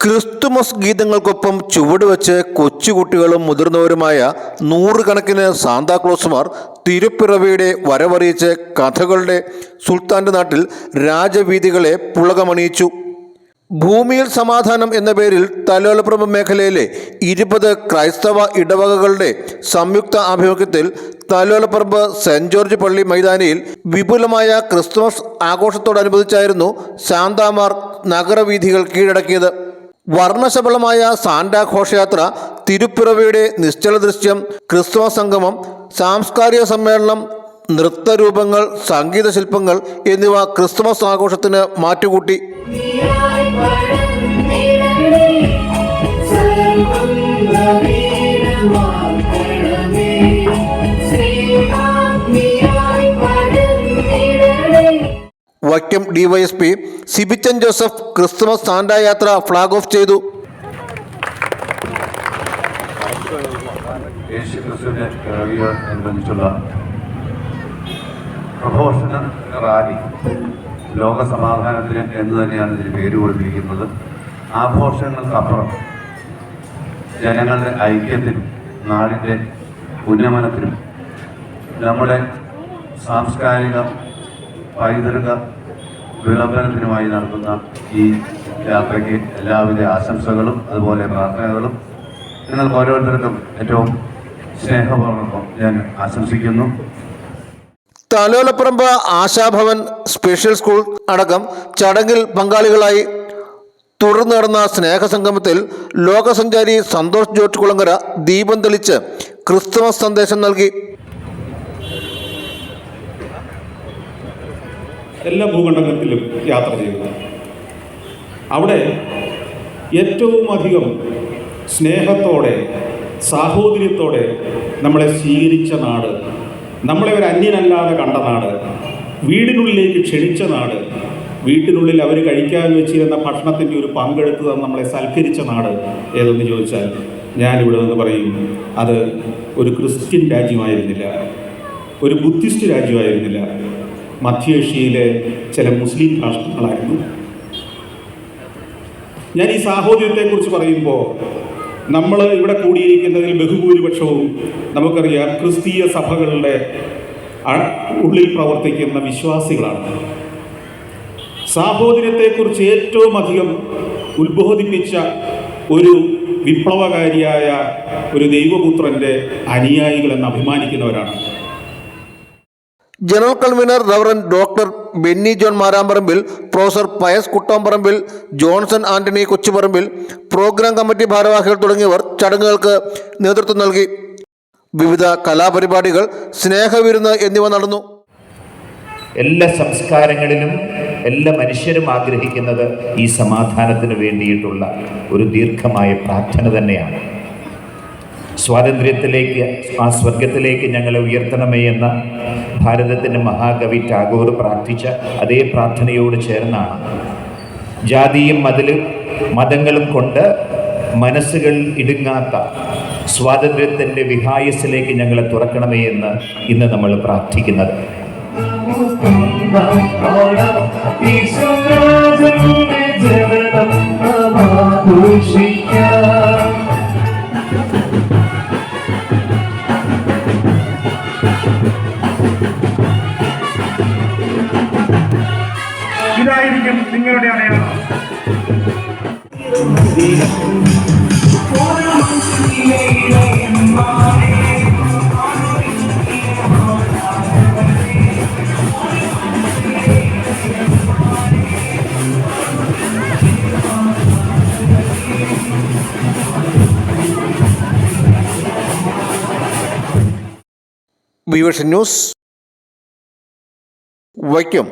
Christmas ഗീതങ്ങൾക്കൊപ്പം ചുവടുവെച്ച് കൊച്ചുകുട്ടികളും മുതിർന്നവരുമായ നൂറുകണക്കിന് സാന്താക്ലോസുമാർ തിരുപ്പിറവിയുടെ വരവറിയിച്ച് കഥകളുടെ സുൽത്താന്റെ നാട്ടിൽ രാജവീതികളെ പുളകമണിയിച്ചു. ഭൂമിയിൽ സമാധാനം എന്ന പേരിൽ തലോലപ്രഭ മേഖലയിലെ ഇരുപത് ക്രൈസ്തവ ഇടവകകളുടെ സംയുക്ത ആഭിമുഖ്യത്തിൽ തലോലപ്രഭ സെന്റ് ജോർജ് പള്ളി മൈതാനിയിൽ വിപുലമായ ക്രിസ്തുമസ് ആഘോഷത്തോടനുബന്ധിച്ചായിരുന്നു ശാന്താമാർ നഗരവീഥികൾ കീഴടക്കിയത്. വർണശബളമായ സാന്റ ഘോഷയാത്ര തിരുപ്പിറവിയുടെ നിശ്ചല ദൃശ്യം ക്രിസ്തുമസ് സംഗമം സാംസ്കാരിക സമ്മേളനം നൃത്തരൂപങ്ങൾ സംഗീത ശില്പങ്ങൾ എന്നിവ ക്രിസ്തുമസ് ആഘോഷത്തിന് മാറ്റുകൂട്ടി. Vaikom DYSP Sibichan Joseph Christmas Santa യാത്ര ഫ്ലാഗ് ഓഫ് ചെയ്തു. യേശു ക്രിസ്തുവിന്റെ പിറവിയോടനുബന്ധിച്ചുള്ള പ്രഘോഷണ റാലി ലോക സമാധാനത്തിന് എന്ന് തന്നെയാണ് ഇതിന് പേര് കൊടുത്തിരിക്കുന്നത്. ആഘോഷങ്ങൾക്കപ്പുറം ജനങ്ങളുടെ ഐക്യത്തിനും നാടിന്റെ ഉന്നമനത്തിനും നമ്മുടെ സാംസ്കാരിക പൈതൃക വിളംബരത്തിനുമായി നടത്തുന്ന ഈ യാത്രയ്ക്ക് എല്ലാവിധ ആശംസകളും അതുപോലെ പ്രാർത്ഥനകളും നിങ്ങൾക്ക് ഓരോരുത്തർക്കും ഏറ്റവും സ്നേഹപൂർവം ഞാൻ ആശംസിക്കുന്നു. താലോലപ്പറമ്പ് ആശാഭവൻ സ്പെഷ്യൽ സ്കൂൾ അടക്കം ചടങ്ങിൽ പങ്കാളികളായി തുടർന്ന് നടന്ന സ്നേഹസംഗമത്തിൽ ലോകസഞ്ചാരി സന്തോഷ് ജോർജ് കുളങ്കര ദീപം തെളിച്ച് ക്രിസ്തുമസ് സന്ദേശം നൽകി. എല്ലാ ഭൂഖണ്ഡത്തിലും യാത്ര ചെയ്യുക അവിടെ ഏറ്റവും അധികം സ്നേഹത്തോടെ സാഹോദര്യത്തോടെ നമ്മളെ സ്വീകരിച്ച നാട് നമ്മളെ ഒരു അന്യനല്ലാതെ കണ്ട നാട് വീടിനുള്ളിലേക്ക് ക്ഷണിച്ച നാട് വീട്ടിനുള്ളിൽ അവർ കഴിക്കാൻ വെച്ചിരുന്ന ഭക്ഷണത്തിന്റെ ഒരു പങ്കെടുത്ത് തന്നെ നമ്മളെ സൽക്കരിച്ച നാട് ഏതെന്ന് ചോദിച്ചാൽ ഞാനിവിടെ നിന്ന് പറയും അത് ഒരു ക്രിസ്ത്യൻ രാജ്യമായിരുന്നില്ല ഒരു ബുദ്ധിസ്റ്റ് രാജ്യമായിരുന്നില്ല മധ്യേഷ്യയിലെ ചില മുസ്ലിം രാഷ്ട്രങ്ങളായിരുന്നു. ഞാൻ ഈ സാഹോദര്യത്തെക്കുറിച്ച് പറയുമ്പോൾ നമ്മൾ ഇവിടെ കൂടിയിരിക്കുന്നതിൽ ബഹുഭൂരിപക്ഷവും നമുക്കറിയാം ക്രിസ്തീയ സഭകളുടെ ഉള്ളിൽ പ്രവർത്തിക്കുന്ന വിശ്വാസികളാണ്. സാഹോദര്യത്തെക്കുറിച്ച് ഏറ്റവും അധികം ഉത്ബോധിപ്പിച്ച ഒരു വിപ്ലവകാരിയായ ഒരു ദൈവപുത്രന്റെ അനുയായികളെന്ന് അഭിമാനിക്കുന്നവരാണ്. General convener reverend doctor Benny John Maramparambil professor Pius Kuttamparambil Johnson Antony Kochuparambil programme committee ഭാരവാഹികൾ തുടങ്ങിയവർ ചടങ്ങുകൾക്ക് നേതൃത്വം നൽകി. വിവിധ കലാപരിപാടികൾ സ്നേഹവിരുന്ന് എന്നിവ നടന്നു. എല്ലാ സംസ്കാരങ്ങളിലും എല്ലാ മനുഷ്യരും ആഗ്രഹിക്കുന്നത് ഈ സമാധാനത്തിന് വേണ്ടിയിട്ടുള്ള ഒരു ദീർഘമായ പ്രാർത്ഥന തന്നെയാണ്. സ്വാതന്ത്ര്യത്തിലേക്ക് ആ സ്വർഗത്തിലേക്ക് ഞങ്ങളെ ഉയർത്തണമേ എന്ന ഭാരതത്തിന്റെ മഹാകവി ടാഗോർ പ്രാർത്ഥിച്ച അതേ പ്രാർത്ഥനയോട് ചേർന്നാണ്. ജാതിയും മതിലും മതങ്ങളും കൊണ്ട് മനസ്സുകൾ ഇടുങ്ങാത്ത സ്വാതന്ത്ര്യത്തിന്റെ വിഹായസിലേക്ക് ഞങ്ങളെ തുറക്കണമേ എന്ന് ഇന്ന് നമ്മൾ പ്രാർത്ഥിക്കുന്നത്. ഇതായിരിക്കും നിങ്ങളുടെ അടയാളം. വിവേഷൻ ന്യൂസ് വൈക്കം.